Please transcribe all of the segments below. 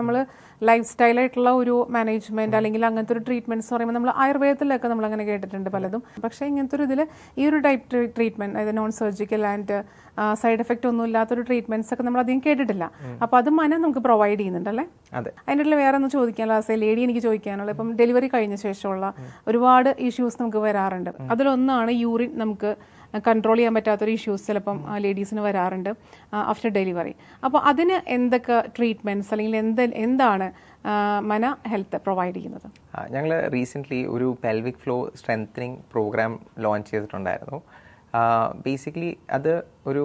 നമ്മൾ ലൈഫ് സ്റ്റൈലായിട്ടുള്ള ഒരു മാനേജ്മെന്റ് അല്ലെങ്കിൽ അങ്ങനത്തെ ഒരു ട്രീറ്റ്മെന്റ്സ് പറയുമ്പോൾ നമ്മൾ ആയുർവേദത്തിലൊക്കെ നമ്മൾ അങ്ങനെ കേട്ടിട്ടുണ്ട് പലതും. പക്ഷേ ഇങ്ങനത്തെ ഒരു ഇതിൽ ഈ ഒരു ടൈപ്പ് ട്രീറ്റ്മെന്റ് അതായത് non surgical and side effect ഒന്നും ഇല്ലാത്തൊരു ട്രീറ്റ്മെന്റ്സ് ഒക്കെ നമ്മൾ അധികം കേട്ടിട്ടില്ല. അപ്പോൾ അത് മന നമുക്ക് പ്രൊവൈഡ് ചെയ്യുന്നുണ്ടല്ലേ? അതെ. അതിന്റെ ഇടയിൽ വേറെ ഒന്നും ചോദിക്കാനുള്ള ആസ് ലേഡി എനിക്ക് ചോദിക്കാനുള്ള ഇപ്പം ഡെലിവറി കഴിഞ്ഞ ശേഷമുള്ള ഒരുപാട് ഇഷ്യൂസ് നമുക്ക് വരാറുണ്ട്. അതിലൊന്നാണ് യൂറിൻ നമുക്ക് കൺട്രോൾ ചെയ്യാൻ പറ്റാത്തൊരു ഇഷ്യൂസ് ചിലപ്പം ലേഡീസിന് വരാറുണ്ട് ആഫ്റ്റർ ഡെലിവറി അപ്പോൾ അതിന് എന്തൊക്കെ ട്രീറ്റ്മെന്റ്സ് അല്ലെങ്കിൽ എന്ത് എന്താണ് മന ഹെൽത്ത് പ്രൊവൈഡ് ചെയ്യുന്നത്? ഞങ്ങൾ റീസെന്റ്ലി ഒരു pelvic floor strengthening program launch ചെയ്തിട്ടുണ്ടായിരുന്നു. ബേസിക്കലി അത് ഒരു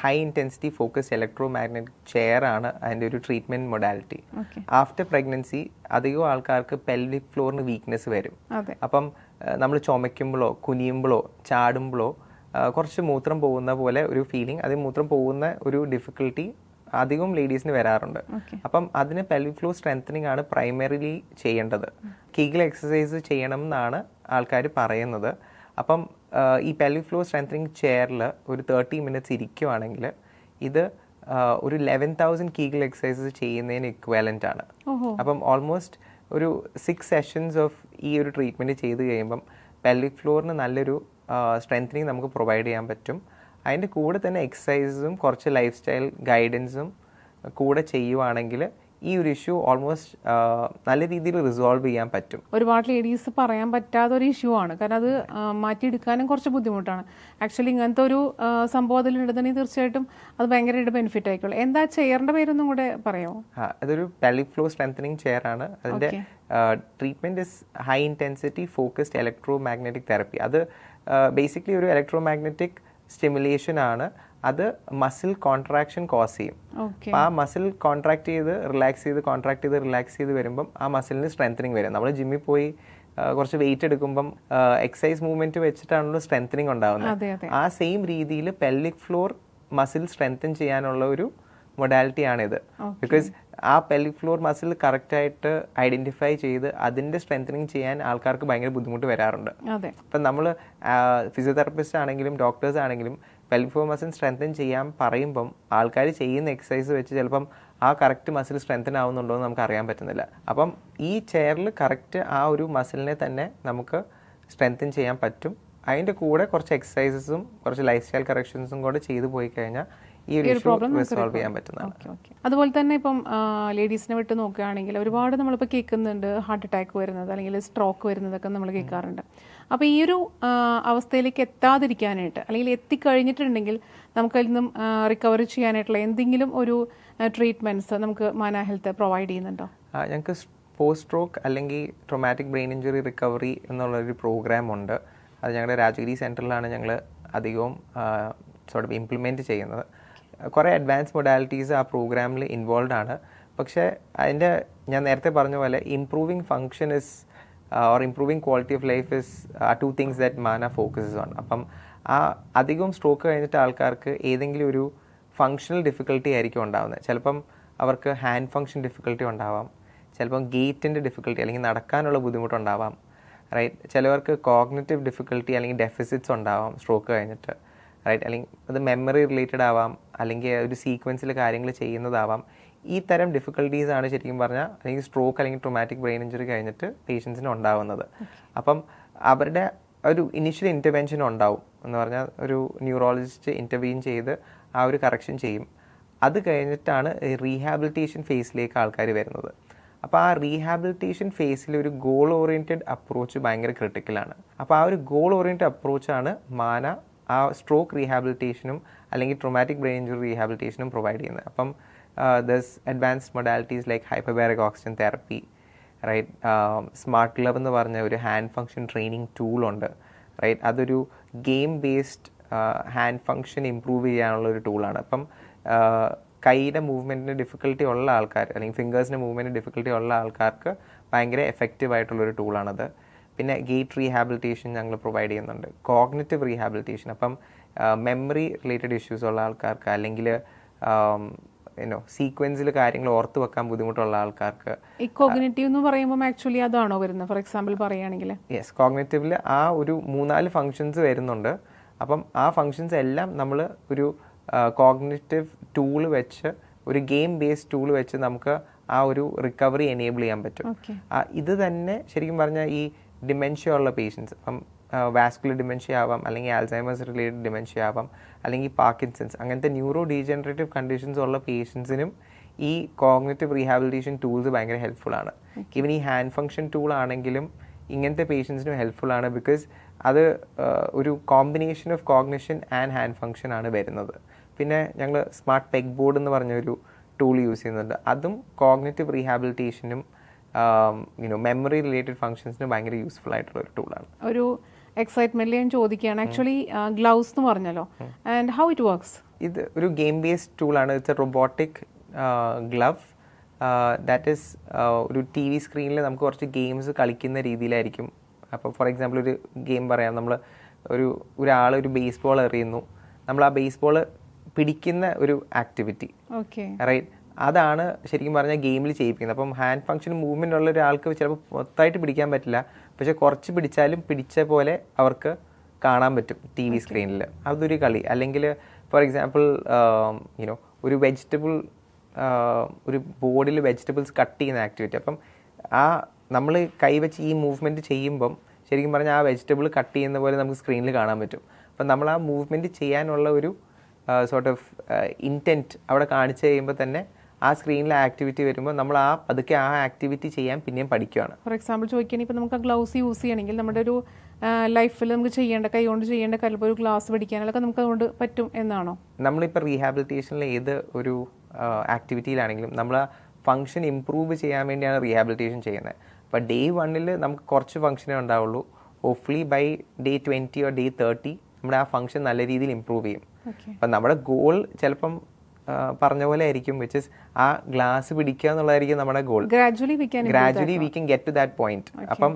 high intensity focus electro magnetic chair ആണ് അതിന്റെ ഒരു ട്രീറ്റ്മെന്റ് മൊഡാലിറ്റി ആഫ്റ്റർ പ്രഗ്നൻസി അധികം ആൾക്കാർക്ക് പെൽവിക് ഫ്ലോറിന് വീക്ക്നെസ് വരും. അപ്പം നമ്മൾ ചുമയ്ക്കുമ്പോഴോ കുനിയുമ്പോഴോ ചാടുമ്പോഴോ കുറച്ച് മൂത്രം പോകുന്ന പോലെ ഒരു ഫീലിംഗ് അത് മൂത്രം പോകുന്ന ഒരു ഡിഫിക്കൽട്ടി അധികം ലേഡീസിന് വരാറുണ്ട്. അപ്പം അതിന് പെൽവിക് ഫ്ലോ സ്ട്രെങ്തനിങ് ആണ് പ്രൈമറിലി ചെയ്യേണ്ടത്. കീഗിൾ എക്സസൈസ് ചെയ്യണം എന്നാണ് ആൾക്കാർ പറയുന്നത്. അപ്പം ഈ പെൽവിക് ഫ്ലോ സ്ട്രെങ്തനിങ് ചെയറിൽ ഒരു തേർട്ടി മിനിറ്റ്സ് ഇരിക്കുവാണെങ്കിൽ ഇത് ഒരു ലെവൻ തൗസൻഡ് കീഗിൾ എക്സസൈസസ് ചെയ്യുന്നതിന് ഇക്വാലന്റ് ആണ്. അപ്പം ഓൾമോസ്റ്റ് ഒരു സിക്സ് സെഷൻസ് ഓഫ് ഈ ഒരു ട്രീറ്റ്മെന്റ് ചെയ്ത് കഴിയുമ്പം പെൽവിക് ഫ്ലോറിന് നല്ലൊരു സ്ട്രെങ്തനിങ് നമുക്ക് പ്രൊവൈഡ് ചെയ്യാൻ പറ്റും. അതിന്റെ കൂടെ തന്നെ എക്സസൈസും കുറച്ച് ലൈഫ് സ്റ്റൈൽ ഗൈഡൻസും കൂടെ ചെയ്യുവാണെങ്കിൽ ഈ ഒരു ഇഷ്യൂ ഓൾമോസ്റ്റ് നല്ല രീതിയിൽ റിസോൾവ് ചെയ്യാൻ പറ്റും. ഒരുപാട് ലേഡീസ് പറയാൻ പറ്റാത്ത ഒരു ഇഷ്യൂ ആണ്. കാരണം അത് മാറ്റിയെടുക്കാനും കുറച്ച് ബുദ്ധിമുട്ടാണ്. ആക്ച്വലി ഇങ്ങനത്തെ ഒരു സംഭവം അതിൽ അതിലുണ്ടെന്നുണ്ടെങ്കിൽ തീർച്ചയായിട്ടും അത് ഭയങ്കരമായിട്ട് ബെനിഫിറ്റ് ആയിക്കോളും. എന്താ ചെയറിന്റെ പേരൊന്നും കൂടെ പറയാമോ? അതൊരു പെലിഫ്ലോ ഫ്ലോ സ്ട്രെങ്തനിങ് ചെയർ ആണ്. അതിന്റെ treatment is high intensity focused electro magnetic therapy അത് ബേസിക്കലി ഒരു ഇലക്ട്രോ മാഗ്നറ്റിക് സ്റ്റിമുലേഷൻ ആണ്. അത് മസിൽ കോൺട്രാക്ഷൻ കോസ് ചെയ്യും. അപ്പോൾ ആ മസിൽ കോൺട്രാക്ട് ചെയ്ത് റിലാക്സ് ചെയ്ത് കോൺട്രാക്ട് ചെയ്ത് റിലാക്സ് ചെയ്ത് വരുമ്പം ആ മസിലിന് സ്ട്രെങ്തനിങ് വരും. നമ്മൾ ജിമ്മിൽ പോയി കുറച്ച് വെയിറ്റ് എടുക്കുമ്പം എക്സസൈസ് മൂവ്മെന്റ് വെച്ചിട്ടാണല്ലോ സ്ട്രെങ്തനിങ് ഉണ്ടാവുന്നത്. ആ സെയിം രീതിയിൽ പെല്ലിക് ഫ്ലോർ മസിൽ സ്ട്രെങ്തൻ ചെയ്യാനുള്ള ഒരു മൊഡാലിറ്റി ഇത് ബിക്കോസ് ആ പെല്ലിക് ഫ്ലോർ മസിൽ കറക്റ്റായിട്ട് ഐഡന്റിഫൈ ചെയ്ത് അതിന്റെ സ്ട്രെങ്തനിങ് ചെയ്യാൻ ആൾക്കാർക്ക് ഭയങ്കര ബുദ്ധിമുട്ട് വരാറുണ്ട്. അതെ. ഇപ്പം നമ്മൾ ഫിസിയോതെറപ്പിസ്റ്റ് ആണെങ്കിലും ഡോക്ടേഴ്സ് ആണെങ്കിലും മസിൽ സ്ട്രെങ്തൻ ചെയ്യാൻ പറയുമ്പം ആൾക്കാർ ചെയ്യുന്ന എക്സസൈസ് വെച്ച് ചിലപ്പം ആ കറക്റ്റ് മസിൽ സ്ട്രെങ്തൻ ആവുന്നുണ്ടോ എന്ന് നമുക്ക് അറിയാൻ പറ്റുന്നില്ല. അപ്പം ഈ ചെയറിൽ കറക്റ്റ് ആ ഒരു മസിലിനെ തന്നെ നമുക്ക് സ്ട്രെങ്തൻ ചെയ്യാൻ പറ്റും. അതിന്റെ കൂടെ കുറച്ച് എക്സസൈസസും കുറച്ച് ലൈഫ് സ്റ്റൈൽ കറക്ഷൻസും കൂടെ ചെയ്തു പോയി കഴിഞ്ഞാൽ ഈ ഒരു ഇഷ്യൂ സോൾവ് ചെയ്യാൻ പറ്റുന്നതാണ്. അതുപോലെ തന്നെ ഇപ്പം ലേഡീസിനെ വിട്ട് നോക്കുകയാണെങ്കിൽ ഒരുപാട് നമ്മളിപ്പോൾ കേൾക്കുന്നുണ്ട് ഹാർട്ട് അറ്റാക്ക് വരുന്നത് അല്ലെങ്കിൽ സ്ട്രോക്ക് വരുന്നതൊക്കെ നമ്മൾ കേൾക്കാറുണ്ട്. അപ്പോൾ ഈ ഒരു അവസ്ഥയിലേക്ക് എത്താതിരിക്കാനായിട്ട് അല്ലെങ്കിൽ എത്തിക്കഴിഞ്ഞിട്ടുണ്ടെങ്കിൽ നമുക്ക് അതിൽ നിന്നും റിക്കവർ ചെയ്യാനായിട്ടുള്ള എന്തെങ്കിലും ഒരു ട്രീറ്റ്മെന്റ്സ് നമുക്ക് മാന ഹെൽത്ത് പ്രൊവൈഡ് ചെയ്യുന്നുണ്ടോ? ഞങ്ങൾക്ക് പോസ്റ്റ് സ്ട്രോക്ക് അല്ലെങ്കിൽ ട്രോമാറ്റിക് ബ്രെയിൻ ഇഞ്ചുറി റിക്കവറി എന്നുള്ളൊരു പ്രോഗ്രാം ഉണ്ട്. അത് ഞങ്ങളുടെ രാജഗിരി സെന്ററിലാണ് ഞങ്ങൾ അധികവും സോട്ട് ഇംപ്ലിമെന്റ് ചെയ്യുന്നത്. കുറേ അഡ്വാൻസ് മൊഡാലിറ്റീസ് ആ പ്രോഗ്രാമിൽ ഇൻവോൾവ് ആണ്. പക്ഷേ അതിന്റെ ഞാൻ നേരത്തെ പറഞ്ഞ പോലെ improving function is or improving quality of life is two things that മാന ഫോക്കസസ് ഓൺ അപ്പം ആ അധികം സ്ട്രോക്ക് കഴിഞ്ഞിട്ട് ആൾക്കാർക്ക് ഏതെങ്കിലും ഒരു ഫങ്ഷണൽ ഡിഫിക്കൽട്ടി ആയിരിക്കും ഉണ്ടാകുന്നത് ചിലപ്പം അവർക്ക് ഹാൻഡ് ഫങ്ഷൻ ഡിഫിക്കൽട്ടി ഉണ്ടാവാം. ചിലപ്പം ഗേറ്റിന്റെ ഡിഫിക്കൽട്ടി അല്ലെങ്കിൽ നടക്കാനുള്ള ബുദ്ധിമുട്ടുണ്ടാവാം. റൈറ്റ് ചിലവർക്ക് കോഗ്നറ്റീവ് ഡിഫിക്കൽട്ടി അല്ലെങ്കിൽ ഡെഫിസിറ്റ്സ് ഉണ്ടാവാം സ്ട്രോക്ക് കഴിഞ്ഞിട്ട്. റൈറ്റ് അല്ലെങ്കിൽ അത് മെമ്മറി റിലേറ്റഡ് ആവാം അല്ലെങ്കിൽ ഒരു സീക്വൻസിൽ കാര്യങ്ങൾ ചെയ്യുന്നതാവാം. ഈ തരം ഡിഫിക്കൽട്ടീസ് ആണ് ശരിക്കും പറഞ്ഞാൽ അല്ലെങ്കിൽ സ്ട്രോക്ക് അല്ലെങ്കിൽ ട്രോമാറ്റിക് ബ്രെയിൻ ഇഞ്ചുറി കഴിഞ്ഞിട്ട് പേഷ്യൻസിന് ഉണ്ടാവുന്നത്. അപ്പം അവരുടെ ഒരു ഇനിഷ്യൽ ഇന്റർവെൻഷൻ ഉണ്ടാവും എന്ന് പറഞ്ഞാൽ ഒരു ന്യൂറോളജിസ്റ്റ് ഇന്റർവീൻ ചെയ്ത് ആ ഒരു കറക്ഷൻ ചെയ്യും. അത് കഴിഞ്ഞിട്ടാണ് റീഹാബിലിറ്റേഷൻ ഫേസിലേക്ക് ആൾക്കാർ വരുന്നത്. അപ്പോൾ ആ റീഹാബിലിറ്റേഷൻ ഫേസിൽ ഒരു ഗോൾ ഓറിയന്റഡ് അപ്രോച്ച് ഭയങ്കര ക്രിട്ടിക്കലാണ് അപ്പോൾ ആ ഒരു ഗോൾ ഓറിയന്റഡ് അപ്രോച്ചാണ് മാന ആ സ്ട്രോക്ക് റീഹാബിലിറ്റേഷനും അല്ലെങ്കിൽ ട്രോമാറ്റിക് ബ്രെയിൻ ഇഞ്ചുറി റീഹാബിലിറ്റേഷനും പ്രൊവൈഡ് ചെയ്യുന്നത്. അപ്പം thus advanced modalities like hyperbaric oxygen therapy right smart glove എന്ന് പറഞ്ഞ ഒരു ഹാൻഡ് ഫങ്ഷൻ ട്രെയിനിങ് ടൂളുണ്ട് റൈറ്റ് അതൊരു game based hand function improve ചെയ്യാനുള്ള ഒരു ടൂളാണ് അപ്പം കൈയുടെ മൂവ്മെന്റിന് ഡിഫിക്കൽട്ടി ഉള്ള ആൾക്കാർ അല്ലെങ്കിൽ ഫിംഗേഴ്സിന്റെ മൂവ്മെന്റിന് ഡിഫിക്കൽട്ടി ഉള്ള ആൾക്കാർക്ക് ഭയങ്കര എഫക്റ്റീവ് ആയിട്ടുള്ളൊരു ടൂളാണത് പിന്നെ ഗേറ്റ് റീഹാബിലിറ്റേഷൻ ഞങ്ങൾ പ്രൊവൈഡ് ചെയ്യുന്നുണ്ട്. കോഗ്നറ്റീവ് റീഹാബിലിറ്റേഷൻ അപ്പം മെമ്മറി റിലേറ്റഡ് ഇഷ്യൂസ് ഉള്ള ആൾക്കാർക്ക് അല്ലെങ്കിൽ യുനോ സീക്വൻസിൽ കാര്യങ്ങൾ ഓർത്ത് വെക്കാൻ ബുദ്ധിമുട്ടുള്ള ആൾക്കാർക്ക് ഈ കോഗ്നേറ്റീവ് എന്ന് പറയുമ്പോൾ ആക്ച്വലി അതാണോ വരുന്നത്? ഫോർ എക്സാമ്പിൾ പറയുകയാണെങ്കിൽ. യെസ് കോഗ്നേറ്റീവിൽ ആ ഒരു മൂന്നാൽ ഫങ്ഷൻസ് വരുന്നുണ്ട്. അപ്പം ആ ഫങ്ഷൻസ് എല്ലാം നമ്മൾ ഒരു കോഗ്നേറ്റീവ് ടൂൾ വെച്ച് ഒരു ഗെയിം ബേസ്ഡ് ടൂൾ വെച്ച് നമുക്ക് ആ ഒരു റിക്കവറി എനേബിൾ ചെയ്യാൻ പറ്റും. ഇത് തന്നെ ശരിക്കും പറഞ്ഞാൽ ഈ ഡിമെൻഷ്യ ഉള്ള പേഷ്യൻസ് ഇപ്പം വാസ്കുലർ ഡിമെൻഷ്യ ആവാം അല്ലെങ്കിൽ ആൽസൈമേഴ്സ് റിലേറ്റഡ് ഡിമെൻഷ്യ ആവാം അല്ലെങ്കിൽ പാർക്കിൻസൺസ് അങ്ങനത്തെ ന്യൂറോ ഡീജനറേറ്റീവ് കണ്ടീഷൻസ് ഉള്ള പേഷ്യൻസിനും ഈ കോഗ്നേറ്റീവ് റീഹാബിലിറ്റേഷൻ ടൂൾസ് ഭയങ്കര ഹെൽപ്ഫുൾ ആണ്. ഈവൻ ഈ ഹാൻഡ് ഫങ്ഷൻ ടൂൾ ആണെങ്കിലും ഇങ്ങനത്തെ പേഷ്യൻസിനും ഹെൽപ്ഫുൾ ആണ് ബിക്കോസ് അത് ഒരു combination of cognition and hand function ആണ് വരുന്നത്. പിന്നെ ഞങ്ങൾ സ്മാർട്ട് പെഗ് ബോർഡ് എന്ന് പറഞ്ഞൊരു ടൂൾ യൂസ് ചെയ്യുന്നുണ്ട്. അതും കോഗ്നേറ്റീവ് റീഹാബിലിറ്റേഷനും യുനോ മെമ്മറി റിലേറ്റഡ് ഫങ്ഷൻസിന് ഭയങ്കര യൂസ്ഫുൾ ആയിട്ടുള്ള ഒരു ടൂളാണ് ഒരു എക്സൈറ്റ്മെന്റിൽ ഞാൻ ചോദിക്കുകയാണ്. ആക്ച്വലി ഗ്ലൗസ് എന്ന് പറഞ്ഞല്ലോ. ആൻഡ് ഹൗ ഇറ്റ് വർക്ക്സ് ഇത് ഒരു ഗെയിം ബേസ്ഡ് ടൂളാണ് it's a robotic glove that is ഒരു ടി വി സ്ക്രീനിൽ നമുക്ക് കുറച്ച് ഗെയിംസ് കളിക്കുന്ന രീതിയിലായിരിക്കും. അപ്പോൾ ഫോർ എക്സാമ്പിൾ ഒരു ഗെയിം പറയാം. നമ്മൾ ഒരു ഒരാൾ ഒരു ബേസ്ബോൾ എറിയുന്നു. നമ്മൾ ആ ബേസ്ബോൾ പിടിക്കുന്ന ഒരു ആക്ടിവിറ്റി ഓക്കെ റൈറ്റ് അതാണ് ശരിക്കും പറഞ്ഞാൽ ഗെയിമിൽ ചെയ്യിപ്പിക്കുന്നത്. അപ്പം ഹാൻഡ് ഫംഗ്ഷൻ മൂവ്മെന്റ് ഉള്ള ഒരാൾക്ക് ചിലപ്പോൾ മൊത്തമായിട്ട് പിടിക്കാൻ പറ്റില്ല. പക്ഷേ കുറച്ച് പിടിച്ചാലും പിടിച്ച പോലെ അവർക്ക് കാണാൻ പറ്റും ടി വി സ്ക്രീനിൽ അതൊരു കളി. അല്ലെങ്കിൽ ഫോർ എക്സാമ്പിൾ യുനോ ഒരു വെജിറ്റബിൾ ഒരു ബോർഡിൽ വെജിറ്റബിൾസ് കട്ട് ചെയ്യുന്ന ആക്ടിവിറ്റി അപ്പം ആ നമ്മൾ കൈവച്ച് ഈ മൂവ്മെന്റ് ചെയ്യുമ്പം ശരിക്കും പറഞ്ഞാൽ ആ വെജിറ്റബിൾ കട്ട് ചെയ്യുന്ന പോലെ നമുക്ക് സ്ക്രീനിൽ കാണാൻ പറ്റും. അപ്പം നമ്മൾ ആ മൂവ്മെന്റ് ചെയ്യാനുള്ള ഒരു സോർട്ട് ഓഫ് ഇന്റന്റ് അവിടെ കാണിച്ചു കഴിയുമ്പോൾ തന്നെ ആ സ്ക്രീനിലെ ആക്ടിവിറ്റി വരുമ്പോൾ നമ്മൾ ആ പതുക്കെ ആ ആക്ടിവിറ്റി ചെയ്യാൻ പിന്നെയും പഠിക്കുകയാണ് ഫോർ എക്സാമ്പിൾ ചോദിക്കുകയാണെങ്കിൽ ഇപ്പം നമുക്ക് ആ ഗ്ലൗസ് യൂസ് ചെയ്യണമെങ്കിൽ നമ്മുടെ ഒരു ലൈഫിൽ നമുക്ക് ചെയ്യേണ്ട കൈ കൊണ്ട് ചെയ്യേണ്ട ചിലപ്പോൾ ഒരു ഗ്ലാസ് പിടിക്കാനൊക്കെ നമുക്ക് അതുകൊണ്ട് പറ്റും എന്നാണോ? നമ്മളിപ്പോൾ റീഹാബിലിറ്റേഷനിൽ ഏത് ഒരു ആക്ടിവിറ്റിയിലാണെങ്കിലും നമ്മൾ ഫംഗ്ഷൻ ഫങ്ഷൻ ഇമ്പ്രൂവ് ചെയ്യാൻ വേണ്ടിയാണ് റീഹാബിലിറ്റേഷൻ ചെയ്യുന്നത്. അപ്പോൾ ഡേ വണ്ണിൽ നമുക്ക് കുറച്ച് ഫങ്ഷനേ ഉണ്ടാവുള്ളൂ. Hopefully by day twenty or day thirty നമ്മുടെ ആ ഫങ്ഷൻ നല്ല രീതിയിൽ ഇമ്പ്രൂവ് ചെയ്യും. അപ്പം നമ്മുടെ ഗോൾ ചിലപ്പം പറഞ്ഞ പോലെ ആയിരിക്കും വിച്ച് ഇസ് ആ ഗ്ലാസ് പിടിക്കുക എന്നുള്ളതായിരിക്കും നമ്മുടെ goal gradually gradually we can get to that point അപ്പം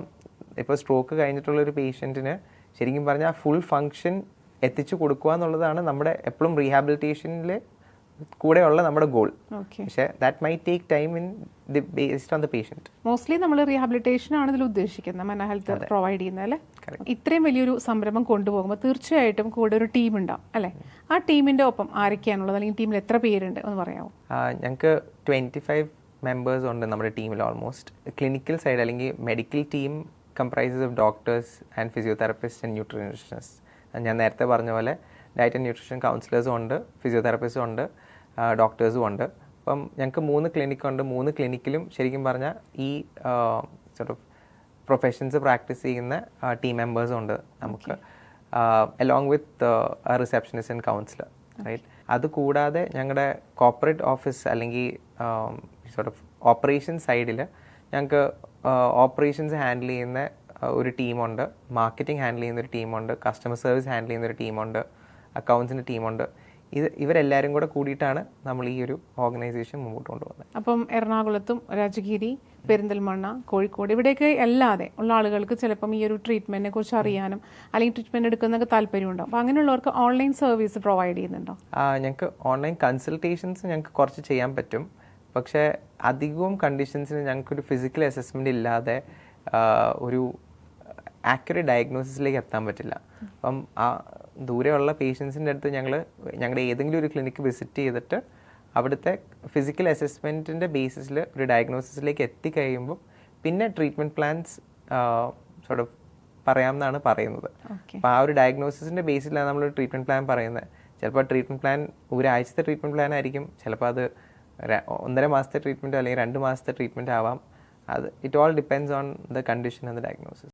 ഇപ്പോൾ സ്ട്രോക്ക് കഴിഞ്ഞിട്ടുള്ള ഒരു പേഷ്യന്റിന് ശരിക്കും പറഞ്ഞാൽ ഫുൾ ഫങ്ഷൻ എത്തിച്ചു കൊടുക്കുക എന്നുള്ളതാണ് നമ്മുടെ എപ്പോഴും റീഹാബിലിറ്റേഷനിൽ കൂടെയുള്ള നമ്മുടെ ഗോൾ പക്ഷേ that my take time in the based on the patient mostly നമ്മൾ റീഹാബിലിറ്റേഷൻ ആണ് ഇതിൽ ഉദ്ദേശിക്കുന്നത് മെന്റൽ ഹെൽത്ത് പ്രൊവൈഡ് ചെയ്യുന്നത് അല്ലേ? ഇത്രയും വലിയൊരു സംരംഭം കൊണ്ടുപോകുമ്പോൾ തീർച്ചയായിട്ടും കൂടെ ഒരു ടീം ഉണ്ടാവും അല്ലേ? ആ ടീമിന്റെ ഒപ്പം ആരൊക്കെയാണുള്ളത്? അല്ലെങ്കിൽ ടീമിൽ എത്ര പേരുണ്ട് എന്ന് പറയാമോ ഞങ്ങൾക്ക് ട്വന്റി ഫൈവ് മെമ്പേഴ്സ് ഉണ്ട് നമ്മുടെ ടീമിൽ ഓൾമോസ്റ്റ് ക്ലിനിക്കൽ സൈഡ് അല്ലെങ്കിൽ medical team comprises of doctors and physiotherapist and nutritionist ഞാൻ നേരത്തെ പറഞ്ഞ പോലെ ഡയറ്റ് ആൻഡ് ന്യൂട്രീഷൻ കൗൺസിലേഴ്സും ഉണ്ട് ഫിസിയോതെറപ്പിസ്റ്റും ഉണ്ട്. ഡോക്ടേഴ്സും ഉണ്ട്. അപ്പം ഞങ്ങൾക്ക് മൂന്ന് ക്ലിനിക്കുണ്ട് മൂന്ന് ക്ലിനിക്കിലും ശരിക്കും പറഞ്ഞാൽ ഈ സോർട്ട് ഓഫ് പ്രൊഫഷൻസ് പ്രാക്ടീസ് ചെയ്യുന്ന ടീം മെമ്പേഴ്സും ഉണ്ട് നമുക്ക്. Along with receptionist and counsellor right അത് കൂടാതെ ഞങ്ങളുടെ കോപ്പറേറ്റ് ഓഫീസ് അല്ലെങ്കിൽ സോർട്ട് ഓഫ് ഓപ്പറേഷൻ സൈഡിൽ ഞങ്ങൾക്ക് ഓപ്പറേഷൻസ് ഹാൻഡിൽ ചെയ്യുന്ന ഒരു ടീമുണ്ട് മാർക്കറ്റിംഗ് ഹാൻഡിൽ ചെയ്യുന്ന ഒരു ടീമുണ്ട് കസ്റ്റമർ സർവീസ് ഹാൻഡിൽ ചെയ്യുന്ന ഒരു ടീമുണ്ട് അക്കൗണ്ട്സിന്റെ ടീമുണ്ട് ഇത് ഇവരെല്ലാവരും കൂടെ കൂടിയിട്ടാണ് നമ്മൾ ഈ ഒരു ഓർഗനൈസേഷൻ മുമ്പോട്ട് കൊണ്ടുപോകുന്നത് അപ്പം എറണാകുളത്തും രാജഗിരി പെരിന്തൽമണ്ണ കോഴിക്കോട് ഇവിടെയൊക്കെ അല്ലാതെ ഉള്ള ആളുകൾക്ക് ചിലപ്പം ഈ ഒരു ട്രീറ്റ്മെന്റിനെ കുറിച്ച് അറിയാനും അല്ലെങ്കിൽ ട്രീറ്റ്മെന്റ് എടുക്കുന്നതൊക്കെ താല്പര്യം ഉണ്ടാവും. അപ്പം അങ്ങനെയുള്ളവർക്ക് ഓൺലൈൻ സർവീസ് പ്രൊവൈഡ് ചെയ്യുന്നുണ്ടോ? ഞങ്ങൾക്ക് ഓൺലൈൻ കൺസൾട്ടേഷൻസ് ഞങ്ങൾക്ക് കുറച്ച് ചെയ്യാൻ പറ്റും. പക്ഷേ അധികവും കണ്ടീഷൻസിന് ഞങ്ങൾക്കൊരു ഫിസിക്കൽ അസസ്മെന്റ് ഇല്ലാതെ ഒരു ആക്യുറേറ്റ് ഡയഗ്നോസിസിലേക്ക് എത്താൻ പറ്റില്ല. അപ്പം ആ ദൂരെയുള്ള പേഷ്യൻസിന്റെ അടുത്ത് ഞങ്ങൾ ഞങ്ങളുടെ ഏതെങ്കിലും ഒരു ക്ലിനിക്ക് വിസിറ്റ് ചെയ്തിട്ട് അവിടുത്തെ ഫിസിക്കൽ അസസ്മെന്റിന്റെ ബേസിസിൽ ഒരു ഡയഗ്നോസിസിലേക്ക് എത്തിക്കഴിയുമ്പോൾ പിന്നെ ട്രീറ്റ്മെന്റ് പ്ലാൻസ് സോട്ട് ഓഫ് പറയാമെന്നാണ് പറയുന്നത്. അപ്പോൾ ആ ഒരു ഡയഗ്നോസിസിന്റെ ബേസിലാണ് നമ്മൾ ട്രീറ്റ്മെന്റ് പ്ലാൻ പറയുന്നത്. ചിലപ്പോൾ ട്രീറ്റ്മെന്റ് പ്ലാൻ ഒരാഴ്ചത്തെ ട്രീറ്റ്മെന്റ് പ്ലാൻ ആയിരിക്കും. ചിലപ്പോൾ അത് ഒന്നര മാസത്തെ ട്രീറ്റ്മെന്റ് അല്ലെങ്കിൽ രണ്ട് മാസത്തെ ട്രീറ്റ്മെന്റ് ആവാം. അത് it all depends on the condition and the diagnosis